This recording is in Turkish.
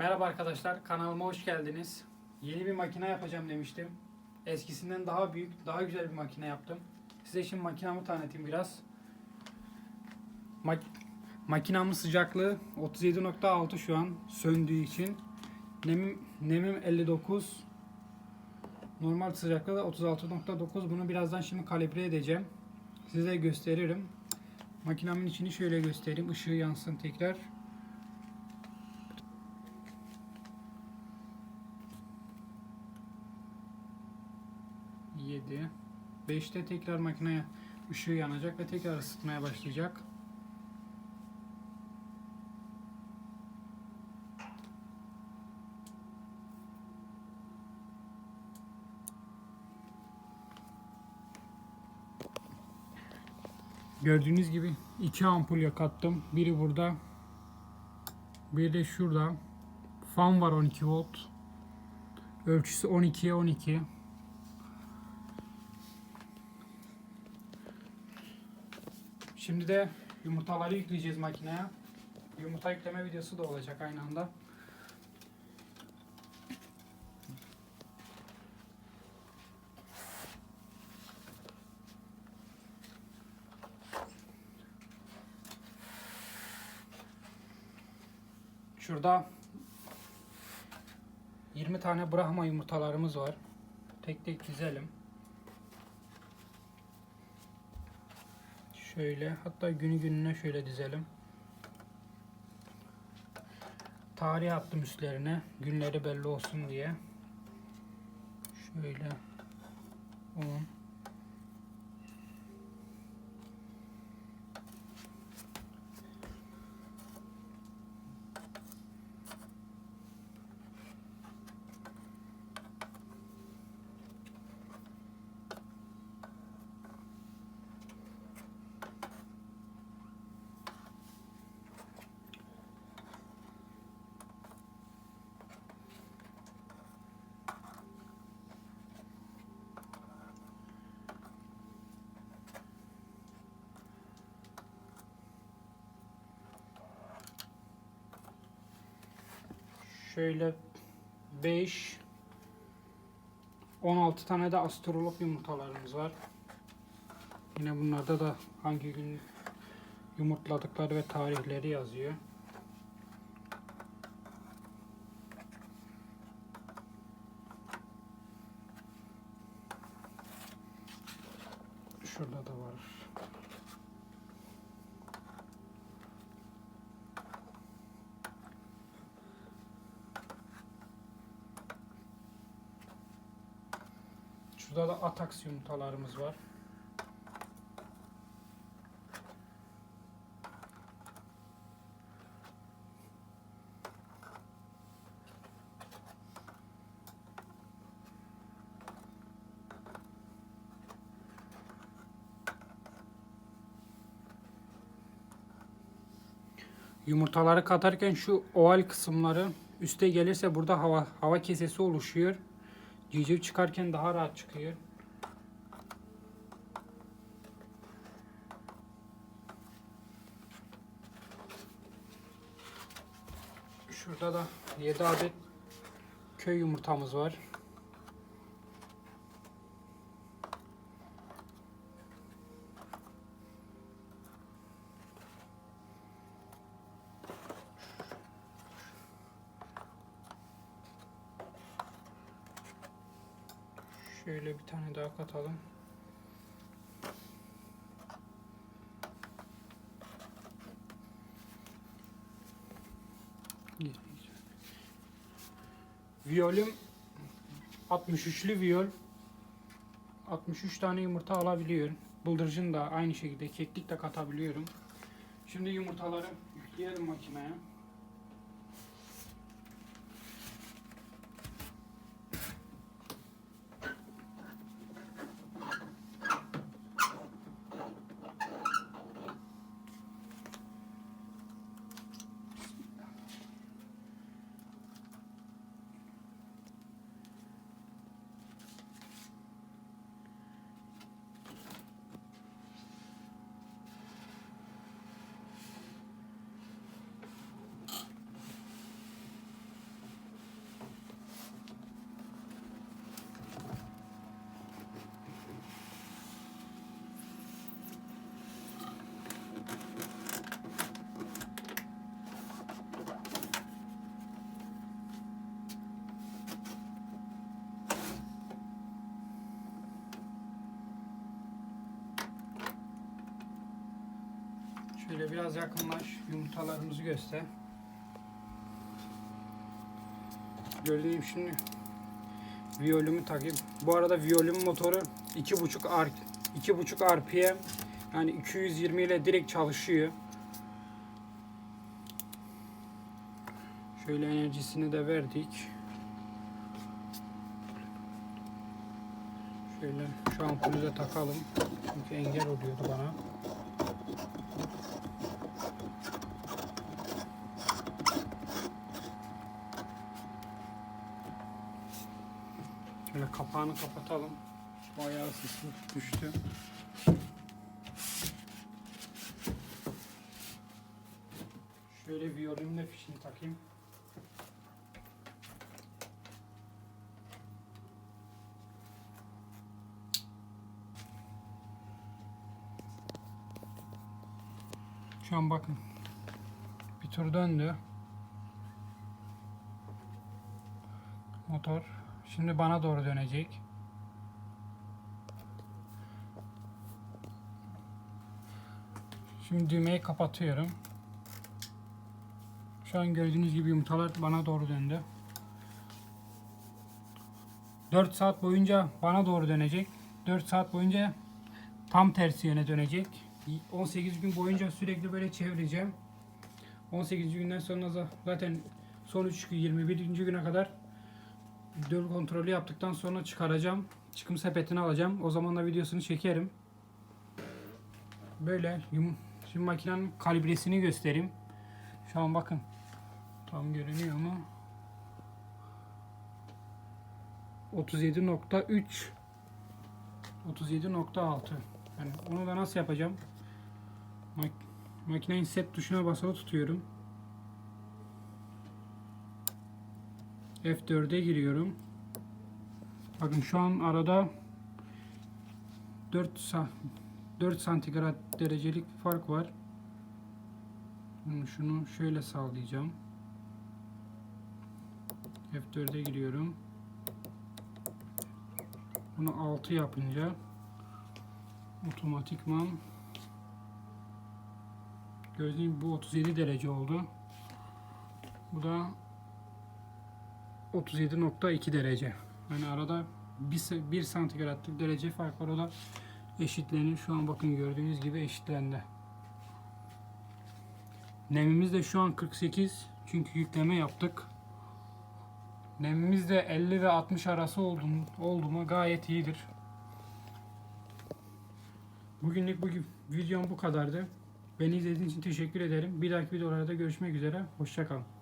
Merhaba arkadaşlar, kanalıma hoş geldiniz. Yeni bir makine yapacağım demiştim. Eskisinden daha büyük, daha güzel bir makine yaptım. Size şimdi makinamı tanıtayım biraz. Mak makinamın sıcaklığı 37.6 şu an söndüğü için. Nemim, nemim 59. Normal sıcaklığı da 36.9. Bunu birazdan şimdi kalibre edeceğim. Size gösteririm. Makinamın içini şöyle göstereyim. Işığı yansın tekrar. Yedi. 5'te tekrar makineye ışığı yanacak ve tekrar ısıtmaya başlayacak. Gördüğünüz gibi iki ampul yakattım. Biri burada. Biri de şurada. Fan var 12 volt. Ölçüsü 12'ye 12. Şimdi de yumurtaları yükleyeceğiz makineye. Yumurta yükleme videosu da olacak aynı anda. Şurada 20 tane Brahma yumurtalarımız var. Tek tek dizelim. Şöyle hatta günü gününe şöyle dizelim. Tarih attım üstlerine. Günleri belli olsun diye. Şöyle 10 Şöyle 5 16 tane de astrolog yumurtalarımız var. Yine bunlarda da hangi gün yumurtladıkları ve tarihleri yazıyor. Şurada da var. Şurada da ataks yumurtalarımız var. Yumurtaları katarken şu oval kısımları üste gelirse burada hava hava kesesi oluşuyor. Civciv çıkarken daha rahat çıkıyor. Şurada da 7 adet köy yumurtamız var. Şöyle bir tane daha katalım. Viyolüm 63'lü viyol. 63 tane yumurta alabiliyor. Bıldırcın da aynı şekilde keklik de katabiliyorum. Şimdi yumurtaları yükleyelim makineye. Şöyle biraz yakınlaş. Yumurtalarımızı göster. Gördüğüm şimdi viyolümü takayım. Bu arada viyolüm motoru 2.5 R 2.5 RPM yani 220 ile direkt çalışıyor. Şöyle enerjisini de verdik. Şöyle şu ampulü takalım. Çünkü engel oluyordu bana. Kapağını kapatalım. Bayağı sıslı düştü. Şöyle viyolinle fişini takayım. Şu an bakın. Bir tur döndü. Motor. Şimdi bana doğru dönecek. Şimdi düğmeyi kapatıyorum. Şu an gördüğünüz gibi yumurtalar bana doğru döndü. 4 saat boyunca bana doğru dönecek. 4 saat boyunca tam tersi yöne dönecek. 18 gün boyunca sürekli böyle çevireceğim. 18. günden sonra za- zaten son 3 gün 21. güne kadar döl kontrolü yaptıktan sonra çıkaracağım. Çıkım sepetini alacağım. O zaman da videosunu çekerim. Böyle şimdi makinenin kalibresini göstereyim. Şu an bakın. Tam görünüyor mu? 37.3 37.6 yani onu da nasıl yapacağım? Mak makinenin set tuşuna basılı tutuyorum. F4'e giriyorum. Bakın şu an arada 4 sa 4 santigrat derecelik bir fark var. Bunu şunu şöyle sağlayacağım. F4'e giriyorum. Bunu 6 yapınca otomatikman gördüğünüz bu 37 derece oldu. Bu da 37.2 derece. Yani arada 1, 1 santigratlık derece fark var. O da eşitlenir. Şu an bakın gördüğünüz gibi eşitlendi. Nemimiz de şu an 48. Çünkü yükleme yaptık. Nemimiz de 50 ve 60 arası oldu, oldu mu gayet iyidir. Bugünlük bu videom bu kadardı. Beni izlediğiniz için teşekkür ederim. Bir dahaki videolarda görüşmek üzere. Hoşçakalın.